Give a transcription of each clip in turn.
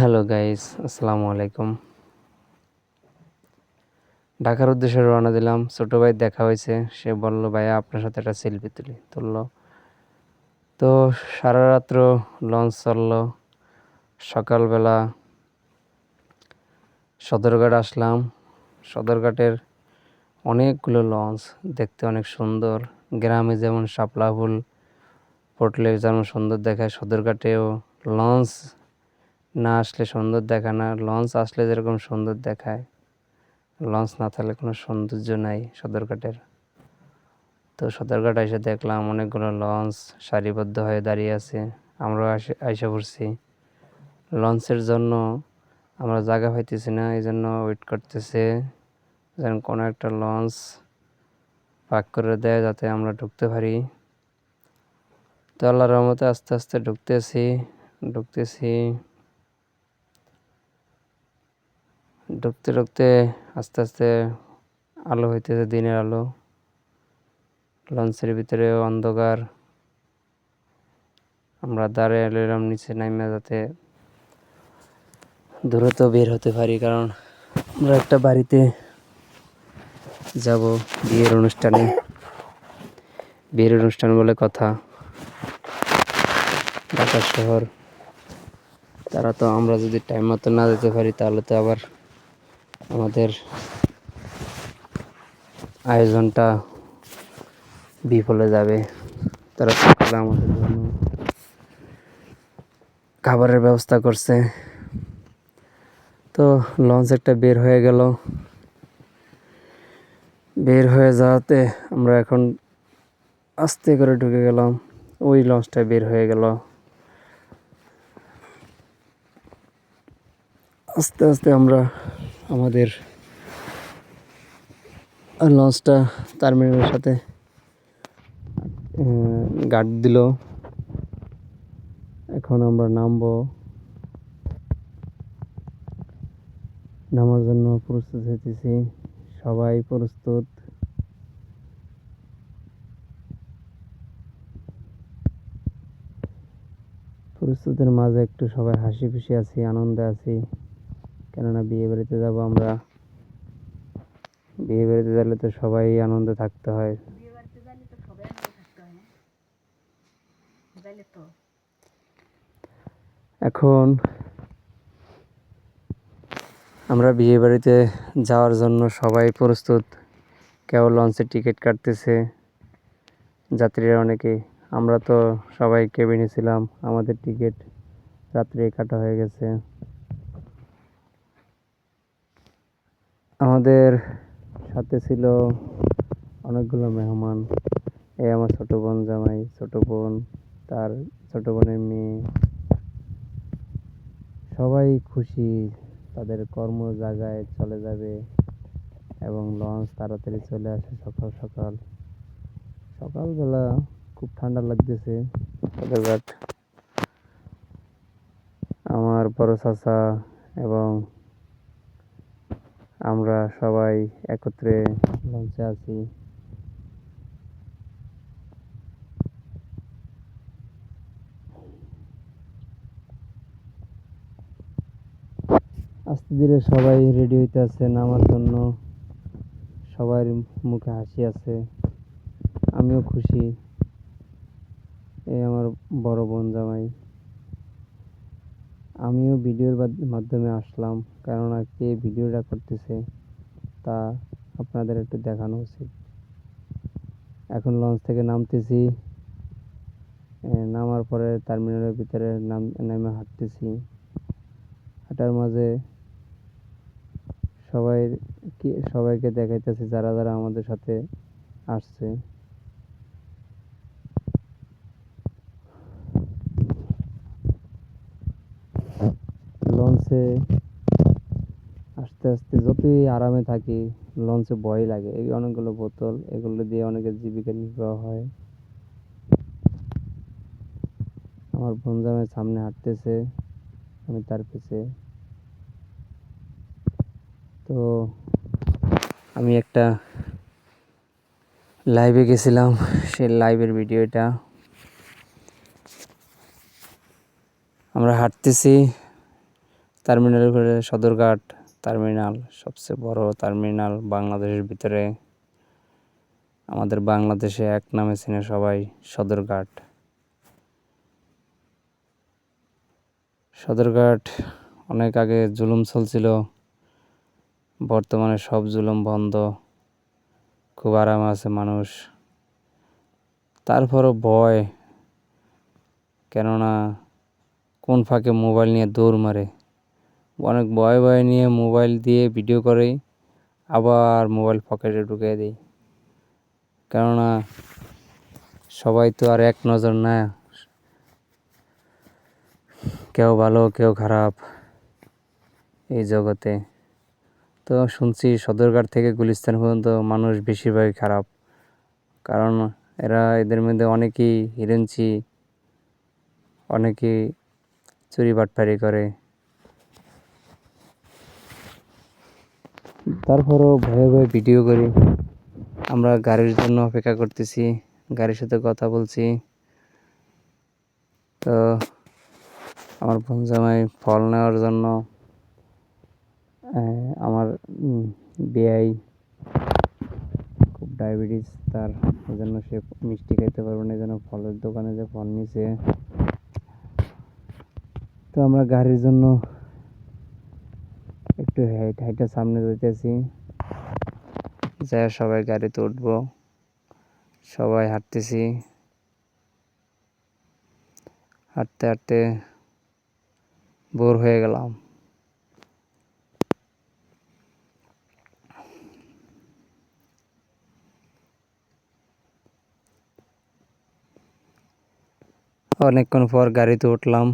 Hello guys আসসালামু আলাইকুম ঢাকার উদ্দেশ্যে রওনা দিলাম। ছোট ভাই দেখা হয়েছে। সে বলল, ভাইয়া, আপনার সাথে একটা সেলফি তুলি। তুললো। তো সারা রাত্র লঞ্চ চলল। সকালবেলা সদরঘাট আসলাম। সদরঘাটের অনেকগুলো লঞ্চ দেখতে অনেক সুন্দর। গ্রামে যেমন শাপলা ফুল ফুটলে যেমন সুন্দর দেখায়, সদরঘাটেও লঞ্চ না আসলে সুন্দর দেখায় না, লঞ্চ আসলে যেরকম সুন্দর দেখায়, লঞ্চ না থাকলে কোনো সৌন্দর্য নাই সদরঘাটের। তো সদরঘাট এসে দেখলাম অনেকগুলো লঞ্চ সারিবদ্ধ হয়ে দাঁড়িয়ে আছে, আমরাও আইসা পড়ছি। লঞ্চের জন্য আমরা জায়গা পাইতেছি না এই জন্য ওয়েট করতেছে, যেন কোনো একটা লঞ্চ পাক করে দেয় যাতে আমরা ঢুকতে পারি। তো আল্লাহর রহমতে আস্তে আস্তে ঢুকতেছি ঢুকতেছি। ঢুকতে ঢুকতে আস্তে আস্তে আলো হইতেছে, দিনের আলো। লঞ্চের ভিতরে অন্ধকার। আমরা দাঁড়িয়ে এলাম নিচে নামে যাতে দ্রুত বের হতে পারি, কারণ আমরা একটা বাড়িতে যাব বিয়ের অনুষ্ঠানে। বিয়ের অনুষ্ঠান বলে কথা। ঢাকা শহর। তারা তো আমরা যদি টাইম মতো না যেতে পারি, তাহলে তো আবার আমাদের আয়োজনটা বিফলে যাবে। তারা সকালে আমাদের জন্য খাবারের ব্যবস্থা করছে। তো লঞ্চ একটা বের হয়ে গেল। বের হয়ে যাওয়াতে আমরা এখন আস্তে করে ঢুকে গেলাম। ওই লঞ্চটা বের হয়ে গেল। আস্তে আস্তে আমরা আমাদের লঞ্চটা টার্মিনালের সাথে গার্ড দিল। এখন আমরা নামবো। নামার জন্য প্রস্তুত হইতেছি। সবাই প্রস্তুত। প্রস্তুতের মাঝে একটু সবাই হাসি খুশি আছি, আনন্দে আছি। কেননা বিয়ে বাড়িতে যাব আমরা। বিয়ে বাড়িতে গেলে তো সবাই আনন্দে থাকতে হয়। এখন আমরা বিয়ে বাড়িতে যাওয়ার জন্য সবাই প্রস্তুত। কেউ লঞ্চের টিকিট কাটতেছে যাত্রীরা অনেকে। আমরা তো সবাই কেবিনে ছিলাম আমাদের টিকিট রাত্রে কাটা হয়ে গেছে। আমাদের সাথে ছিল অনেকগুলো মেহমান। এই আমার ছোট বোন জামাই, ছোট বোন, তার ছোট বোনের মেয়ে। সবাই খুশি, তাদের কর্ম জায়গায় চলে যাবে এবং লঞ্চ তাড়াতাড়ি চলে আসে সকাল সকাল। সকালবেলা খুব ঠান্ডা লাগতেছে আমার বড় চাচা এবং আমরা সবাই একত্রে লঞ্চে আছি। আস্তে ধীরে সবাই রেডি হইতে আছে নামার জন্য। সবার মুখে হাসি আছে। আমিও খুশি। এই আমার বড় বোন জামাই। আমিও ভিডিওর মাধ্যমে আসলাম কেননা কে ভিডিওটা করতেছে তা আপনাদের একটু দেখানো উচিত। এখন লঞ্চ থেকে নামতেছি নামার পরে টার্মিনালের ভিতরে নাম নেমে হাঁটতেছি। হাঁটার মাঝে সবাই সবাইকে দেখাইতেছি যারা যারা আমাদের সাথে আসছে। লঞ্চে আস্তে আস্তে যতই আরামে থাকি লঞ্চে ভয় লাগে। এই অনেকগুলো বোতল, এগুলো দিয়ে অনেকের জীবিকা নির্বাহ হয়। আমার বনজামের সামনে হাঁটতেছে, আমি তার পিছে। তো আমি একটা লাইভে গেছিলাম, সেই লাইভের ভিডিওটা আমরা হাঁটতেছি টার্মিনালের উপরে সদরঘাট টার্মিনাল সবচেয়ে বড় টার্মিনাল বাংলাদেশের ভিতরে। আমাদের বাংলাদেশে এক নামে চিনে সবাই সদরঘাট। সদরঘাট অনেক আগে জুলুম চলছিল, বর্তমানে সব জুলুম বন্ধ, খুব আরাম আছে মানুষ। তারপরও ভয়, কেননা কোন ফাঁকে মোবাইল নিয়ে দৌড় মারে। অনেক ভয় ভয় নিয়ে মোবাইল দিয়ে ভিডিও করে আবার মোবাইল পকেটে ঢুকিয়ে দিই। কেননা সবাই তো আর এক নজর না। কেউ ভালো, কেউ খারাপ এই জগতে। তো শুনছি সদরঘাট থেকে গুলিস্তান পর্যন্ত মানুষ বেশিরভাগই খারাপ। কারণ এরা এদের মধ্যে অনেকেই হিরেঞ্চি অনেকেই চুরি বাটপারি করে। তারপরও ভয়ে ভয়ে ভিডিও করি। আমরা গাড়ির জন্য অপেক্ষা করতেছি, গাড়ির সাথে কথা বলছি। তো আমার জামাই ফল নেওয়ার জন্য আমার বিআই খুব ডায়াবেটিস, তার জন্য সে মিষ্টি খাইতে পারবে না এই জন্য ফলের দোকানে যে ফল নিছে। তো আমরা গাড়ির জন্য একটু হাইট হাইটা সামনে যেতেছি। যাই সবাই গাড়িতে উঠবো। সবাই হাঁটতেছি। হাঁটতে হাঁটতে বোর হয়ে গেলাম। অনেকক্ষণ পর গাড়িতে উঠলাম।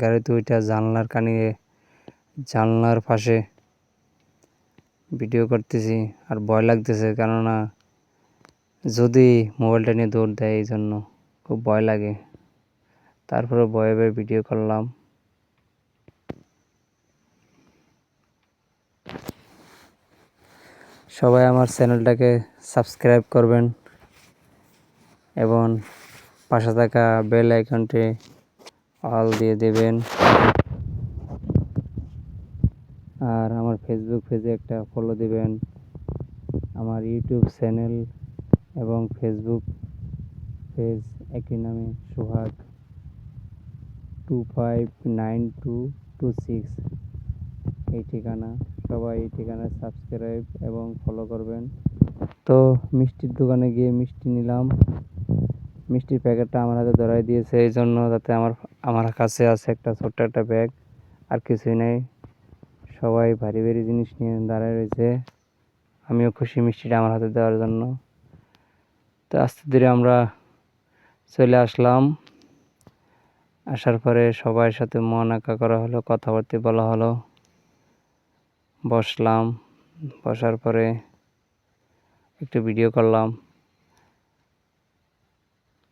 গাড়িতে উঠে জানলার কানে জানলার পাশে ভিডিও করতেছি, আর ভয় লাগতেছে কেননা যদি মোবাইলটা নিয়ে দৌড় দেয় এই জন্য খুব ভয় লাগে। তারপরে ভয়ে ভয়ে ভিডিও করলাম। সবাই আমার চ্যানেলটাকে সাবস্ক্রাইব করবেন এবং পাশে থাকা বেল আইকনটি অল দিয়ে দেবেন। আর আমার ফেসবুক পেজে একটা ফলো দিবেন, আমার ইউটিউব চ্যানেল এবং ফেসবুক পেজ একই নামে Sohag two five nine two two six এই ঠিকানা, সবাই এই ঠিকানায় সাবস্ক্রাইব এবং ফলো করবেন। তো মিষ্টির দোকানে গিয়ে মিষ্টি নিলাম। মিষ্টির প্যাকেটটা আমার হাতে ধরাই দিয়েছে, এই জন্য যাতে আমার আমার কাছে আছে একটা ছোট্ট একটা ব্যাগ। আর কিছুই নেই। সবাই ভারী ভারী জিনিস নিয়ে দাঁড়ায় রয়েছে। আমিও খুশি মিষ্টিটা আমার হাতে দেওয়ার জন্য। তো আস্তে ধীরে আমরা চলে আসলাম। আসার পরে সবার সাথে মন আঁকা করা হলো, কথাবার্তা বলা হলো। বসলাম। বসার পরে একটু ভিডিও করলাম।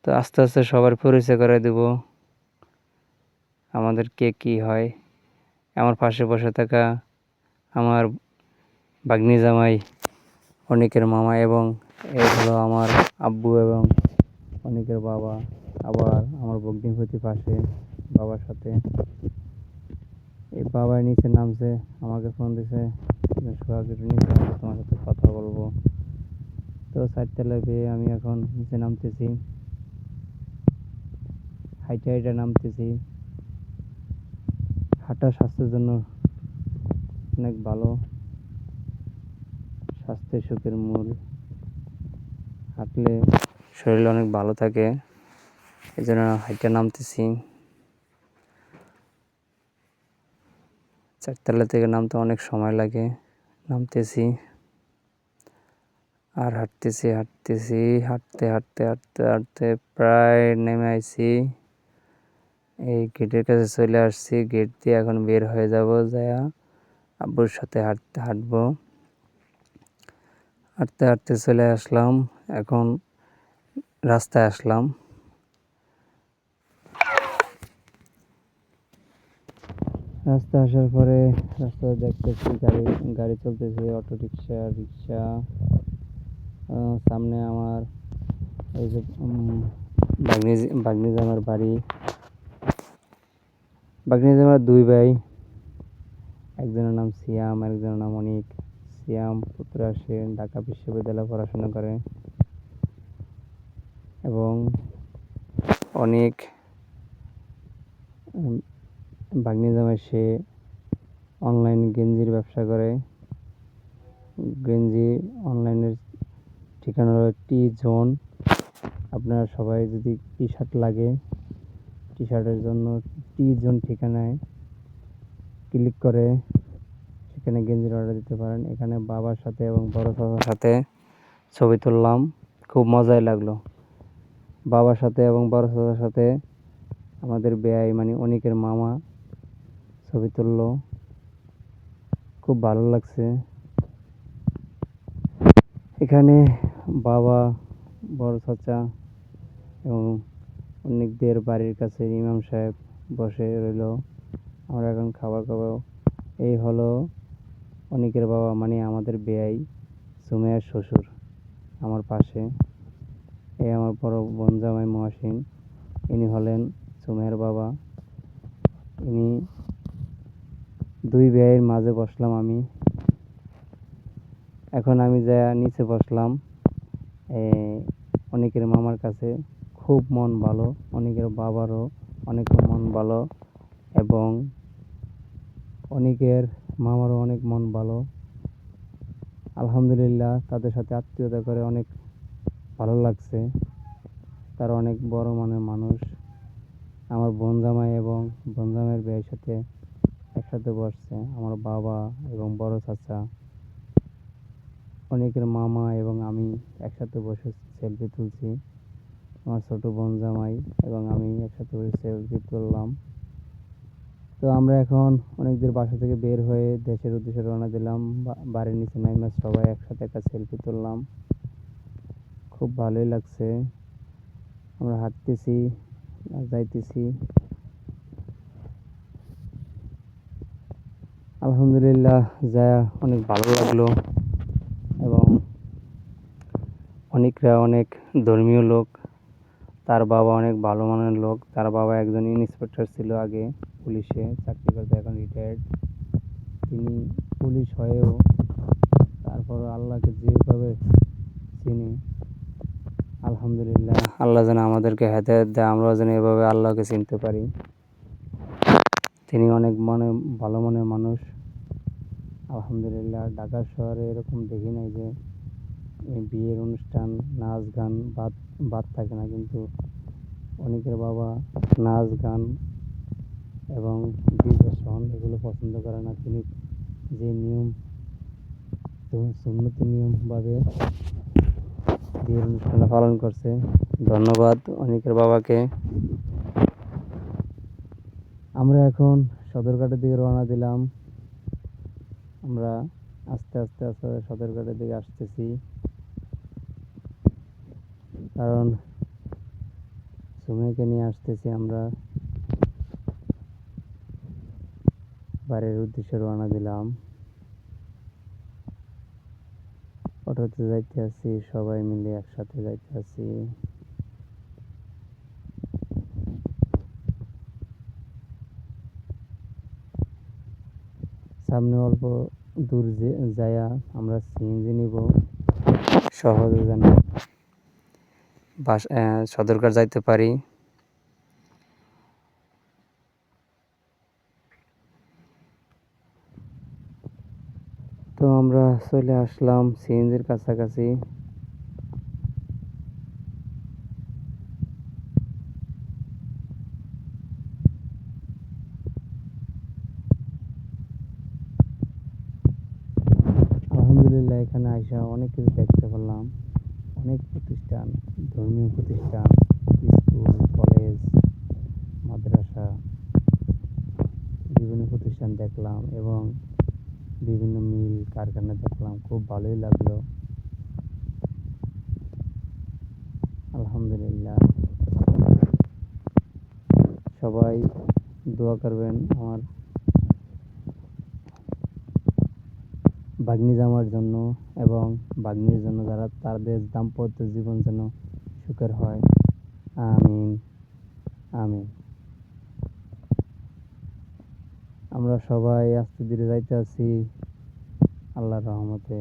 তো আস্তে আস্তে সবার পরিচয় করে দেব। আমাদের কে কী হয়। আমার পাশে বসে থাকা আমার বাগ্নি জামাই, অনেকের মামা এবং এই হলো আমার আব্বু এবং অনেকের বাবা, আবার আমার ভগ্নিপতি পাশে বাবার সাথে। এই বাবার নিচে নামছে, আমাকে ফোন দিছে সোহাগ নিচে তোমার সাথে কথা বলব। তো চারতলায় পেয়ে আমি এখন নিচে নামতেছি। হাইটে হাইটে নামতেছি। হাঁটা স্বাস্থ্যের জন্য অনেক ভালো। স্বাস্থ্যের সুখের মূল। হাঁটলে শরীর অনেক ভালো থাকে। এই জন্য হাইটে নামতেছি। চারতলা থেকে নামতে অনেক সময় লাগে। নামতেছি। আর হাঁটতেছি হাঁটতেছি, হাঁটতে হাঁটতে হাঁটতে হাঁটতে প্রায় নেমে আইছি। এই গেটের কাছে চলে আসছি। গেট দিয়ে এখন বের হয়ে যাব যায়া আব্বুর সাথে হাঁটতে হাঁটবো। হাঁটতে হাঁটতে চলে আসলাম। এখন রাস্তায় আসলাম। রাস্তা আসার পরে রাস্তায় দেখতেছি গাড়ি গাড়ি চলতেছে অটো রিক্সা রিক্সা সামনে আমার এই যে বাগনি বাগনি জামার বাড়ি। বাগনি জামার দুই ভাই। একজনের নাম সিয়াম একজনের নাম অনিক। সিয়াম পুত্র আসে ঢাকা বিশ্ববিদ্যালয়ে পড়াশোনা করে। এবং অনেক বাগনি জামাই সে অনলাইন গেঞ্জির ব্যবসা করে। গেঞ্জি অনলাইনের ঠিকানা হলো টি জোন আপনারা সবাই যদি টি শার্ট লাগে টি শার্টের জন্য টি জোন ঠিকানায় ক্লিক করে সেখানে গেঞ্জির অর্ডার দিতে পারেন। এখানে বাবার সাথে এবং বড় দাদার সাথে ছবি তুললাম। খুব মজাই লাগল। বাবার সাথে এবং বড় দাদার সাথে আমাদের বেয়াই মানে অনিকের মামা ছবি তুললো। খুব ভালো লাগছে। এখানে বাবা, বড় চাচা এবং অনেকদের বাড়ির কাছে ইমাম সাহেব বসে রইল। আমরা এখন খাবার খাব। এই হলো অনিকের বাবা মানে আমাদের বেয়াই সুমেয়ার শ্বশুর, আমার পাশে। এই আমার বড় বোন জামাই মহাসিন, ইনি হলেন সুমেয়ার বাবা। ইনি দুই বেয়ের মাঝে বসলাম আমি। এখন আমি যা নিচে বসলাম অনেকের মামার কাছে। খুব মন ভালো, অনেকের বাবারও অনেক মন ভালো এবং অনেকের মামারও অনেক মন ভালো। আলহামদুলিল্লাহ, তাদের সাথে আত্মীয়তা করে অনেক ভালো লাগছে। তারা অনেক বড় মনের মানুষ। আমার বোন জামাই এবং বোন জামাইয়ের বিয়ের সাথে একসাথে বসছে। আমার বাবা এবং বড় চাচা। অনেকের মামা এবং আমি একসাথে বসে সেলফি তুলছি। আমার ছোট বোন জামাই এবং আমি একসাথে সেলফি তুললাম তো আমরা এখন অনেকদের বাসা থেকে বের হয়ে দেশের উদ্দেশ্যে রওনা দিলাম। বাড়ির নিচে নাইমা সবাই একসাথে একটা সেলফি তুললাম। খুব ভালোই লাগছে। আমরা হাঁটতেছি, যাইতেছি। আলহামদুলিল্লাহ যা অনেক ভালো লাগল এবং অনেকরা অনেক ধর্মীয় লোক তার বাবা অনেক ভালো মানের লোক। তার বাবা একজন ইন্সপেক্টর ছিল আগে পুলিশে, চাকরি করতে এখন রিটায়ার্ড তিনি পুলিশ হয়েও তারপর আল্লাহকে যেভাবে চিনি, আলহামদুলিল্লাহ। আল্লাহ যেন আমাদেরকে হেদায়ত দেয়, আমরাও যেন এভাবে আল্লাহকে চিনতে পারি। তিনি অনেক মনে, ভালো মনের মানুষ। আলহামদুলিল্লাহ, ঢাকা শহরে এরকম দেখি নাই যে বিয়ের অনুষ্ঠান, নাচ গান, বাদ বাদ থাকে না, কিন্তু অনেকের বাবা নাচ, গান এবং বিবেচন এগুলো পছন্দ করে না। তিনি যে নিয়ম সুন্নতি নিয়মভাবে বিয়ের অনুষ্ঠানটা পালন করছে, ধন্যবাদ অনেকের বাবাকে। আমরা এখন সদরঘাটের দিকে রওনা দিলাম। আমরা আস্তে আস্তে আস্তে সদরঘাটের দিকে আসতেছি। কারণ সুমেকে নিয়ে আসতেছি আমরা। বাড়ির উদ্দেশ্যে রওনা দিলাম। অটোতে যাইতে আছি, সবাই মিলে একসাথে যাইতে আছি। সামনে অল্প দূর যে যায়া আমরা সিএনজি নিব। সহজে যেন বাস সদরঘাট যাইতে পারি। তো আমরা চলে আসলাম সিএনজির কাছাকাছি। আলহামদুলিল্লাহ, এখানে আইসা অনেক কিছু দেখতে পারলাম। অনেক প্রতিষ্ঠান, ধর্মীয় প্রতিষ্ঠান, স্কুল, কলেজ, মাদ্রাসা, বিভিন্ন প্রতিষ্ঠান দেখলাম এবং বিভিন্ন মিল, কারখানা দেখলাম। খুব ভালোই লাগল। আলহামদুলিল্লাহ। সবাই দোয়া করবেন আমার বাগ্নি জামার জন্য এবং ভাগ্নির জন্য যারা তাদের দাম্পত্য জীবন যেন সুখের হয়। আমিন। আমিন। আমরা সবাই আস্তে ধীরে যাইতে আছি আল্লাহর রহমতে।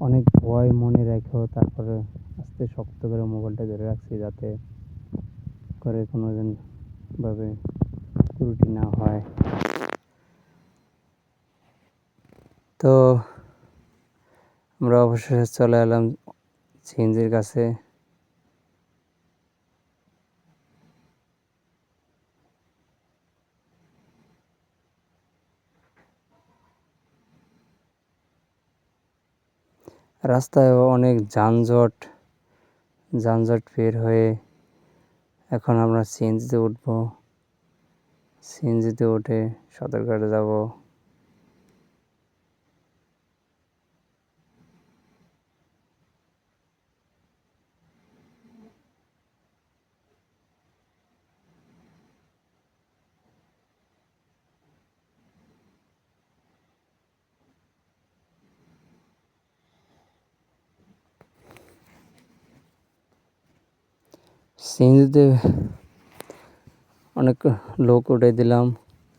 অনেক ভয় মনে রেখেও তারপরে আস্তে শক্ত করে মোবাইলটা ধরে রাখছি যাতে করে কোনো ভাবে ত্রুটি না হয়। তো আমরা অবশেষে চলে এলাম সিএনজির কাছে। রাস্তায় অনেক যানজট যানজট বের হয়ে এখন আমরা সিএনজিতে উঠবো। সিএনজিতে উঠে সদরঘাটে যাব। সিএনজিতে অনেক লোক উঠে দিলাম।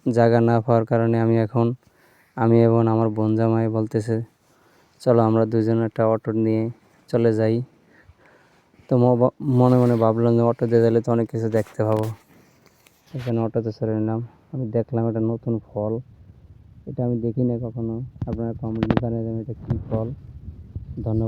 জায়গা না পাওয়ার কারণে আমি এখন, আমি এবং আমার বোন জামাই বলতেছে, চলো আমরা দুজন একটা অটো নিয়ে চলে যাই। তো মনে মনে ভাবলাম যে অটো দিয়ে গেলে তো অনেক কিছু দেখতে পাবো। এখানে অটোতে চলে নিলাম। আমি দেখলাম এটা নতুন ফল। এটা আমি দেখি না কখনো। আপনারা কমেন্টে জানিয়ে দেবেন এটা কী ফল। ধন্যবাদ।